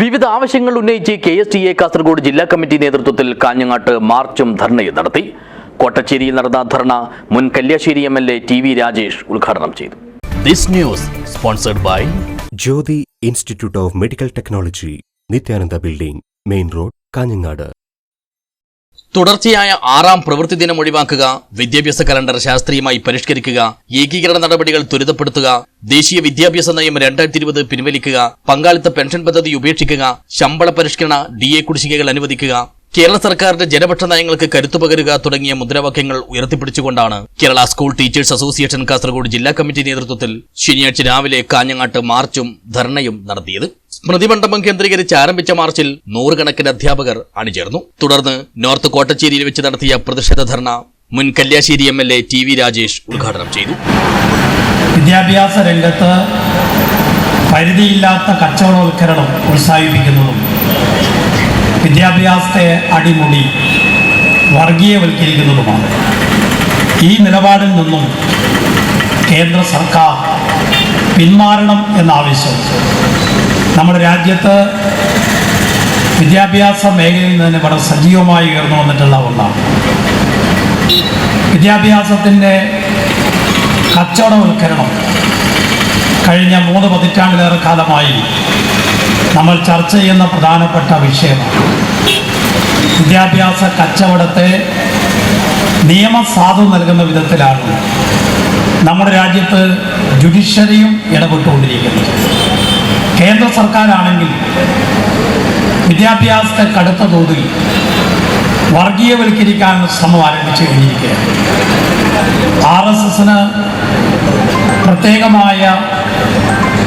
വിവിധ ആവശ്യങ്ങൾ ഉന്നയിച്ച് K S T A Kasaragod ജില്ലാ കമ്മിറ്റി നേതൃത്വത്തിൽ കാഞ്ഞങ്ങാട്ട് മാർച്ചും ധർണയും നടത്തി. കോട്ടച്ചേരിയിൽ നടന്ന ധർണ മുൻ Kalliasseri M L A T V Rajesh ഉദ്ഘാടനം ചെയ്തു. This news sponsored by Jyothi institute of medical technology Nithyananda building main road Kanhangad. തുടർച്ചയായ ആറാം പ്രവൃത്തി ദിനം ഒഴിവാക്കുക വിദ്യാഭ്യാസ കലണ്ടർ ശാസ്ത്രീയമായി പരിഷ്കരിക്കുക ഏകീകരണ നടപടികൾ ത്വരിതപ്പെടുത്തുക ദേശീയ വിദ്യാഭ്യാസ നയം രണ്ടായിരത്തി ഇരുപത് പിൻവലിക്കുക പങ്കാളിത്ത പെൻഷൻ പദ്ധതി ഉപേക്ഷിക്കുക ശമ്പള പരിഷ്കരണ ഡി എ കുടിശ്ശികകൾ അനുവദിക്കുക കേരള സർക്കാരിന്റെ ജനപക്ഷ നയങ്ങൾക്ക് കരുത്തു പകരുക തുടങ്ങിയ മുദ്രാവാക്യങ്ങൾ ഉയർത്തിപ്പിടിച്ചുകൊണ്ടാണ് Kerala school teachers association Kasaragod ജില്ലാ കമ്മിറ്റി നേതൃത്വത്തിൽ ശനിയാഴ്ച രാവിലെ കാഞ്ഞങ്ങാട്ട് മാർച്ചും ധർണയും നടത്തിയത്. സ്മൃതി മണ്ഡപം കേന്ദ്രീകരിച്ച് ആരംഭിച്ച മാർച്ചിൽ നൂറുകണക്കിന് അധ്യാപകർ അണിചേർന്നു. തുടർന്ന് നോർത്ത് കോട്ടച്ചേരിയിൽ വെച്ച് നടത്തിയ പ്രതിഷേധ ധർണ മുൻ Kalliasseri M L A T V Rajesh ഉദ്ഘാടനം ചെയ്തു. വിദ്യാഭ്യാസ രംഗത്ത് പരിധിയില്ലാത്ത കച്ചവടവൽക്കരണം പ്രോത്സാഹിപ്പിക്കുന്നതും വിദ്യാഭ്യാസത്തെ അടിമുടി വർഗീയവൽക്കരിക്കുന്നതുമാണ്. ഈ നിലപാടിൽ നിന്നും കേന്ദ്ര സർക്കാർ പിന്മാറണം എന്നാവശ്യം. നമ്മുടെ രാജ്യത്ത് വിദ്യാഭ്യാസ മേഖലയിൽ തന്നെ വളരെ സജീവമായി ഉയർന്നു വന്നിട്ടുള്ള ഒന്നാണ്. വിദ്യാഭ്യാസത്തിന്റെ കച്ചവടവൽക്കരണം കഴിഞ്ഞ മൂന്ന് പതിറ്റാണ്ടിലേറെ കാലമായി നമ്മൾ ചർച്ച ചെയ്യുന്ന പ്രധാനപ്പെട്ട വിഷയമാണ്. വിദ്യാഭ്യാസ കച്ചവടത്തെ നിയമസാധു നൽകുന്ന വിധത്തിലാണ് നമ്മുടെ രാജ്യത്ത് ജുഡീഷ്യറിയും ഇടപെട്ടുകൊണ്ടിരിക്കുന്നു. കേന്ദ്ര സർക്കാരാണെങ്കിൽ വിദ്യാഭ്യാസത്തെ കടുത്ത തോതിൽ വർഗീയവൽക്കരിക്കാൻ ശ്രമം ആരംഭിച്ചു കഴിഞ്ഞിരിക്കുകയാണ്. ആർ എസ് എസിന് പ്രത്യേകമായ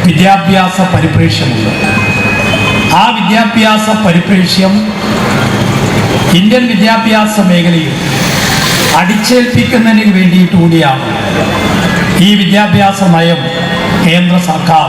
വിദ്യാഭ്യാസ പരിപ്രേക്ഷ്യമുണ്ട്. ആ വിദ്യാഭ്യാസ പരിപ്രേക്ഷ്യം ഇന്ത്യൻ വിദ്യാഭ്യാസ മേഖലയിൽ അടിച്ചേൽപ്പിക്കുന്നതിന് വേണ്ടിയിട്ട് കൂടിയാണ് ഈ വിദ്യാഭ്യാസ നയം കേന്ദ്ര സർക്കാർ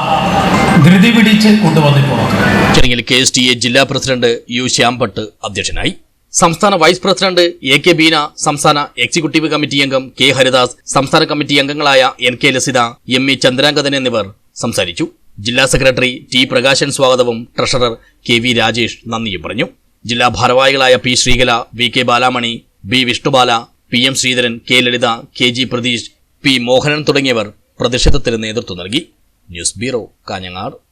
ധൃതി പിടിച്ച് കൊണ്ടുവന്നിട്ടുള്ളത് ചടങ്ങിൽ കെ എസ് ടി എ ജില്ലാ പ്രസിഡന്റ് യു ശ്യാംഭട്ട് അധ്യക്ഷനായി. സംസ്ഥാന vice president A K Beena സംസ്ഥാന എക്സിക്യൂട്ടീവ് കമ്മിറ്റി അംഗം കെ ഹരിദാസ് സംസ്ഥാന കമ്മിറ്റി അംഗങ്ങളായ N K Lasitha M E Chandrangathan എന്നിവർ സംസാരിച്ചു. ജില്ലാ സെക്രട്ടറി ടി പ്രകാശൻ സ്വാഗതവും ട്രഷറർ കെ വി രാജേഷ് നന്ദിയും പറഞ്ഞു. ജില്ലാ ഭാരവാഹികളായ P Sreekala V K Balamani B Vishnubala P M Sreedharan K Lalitha K G Pratheesh P Mohanan തുടങ്ങിയവർ പ്രതിഷേധത്തിന് നേതൃത്വം നൽകി. News bureau Kanhangad.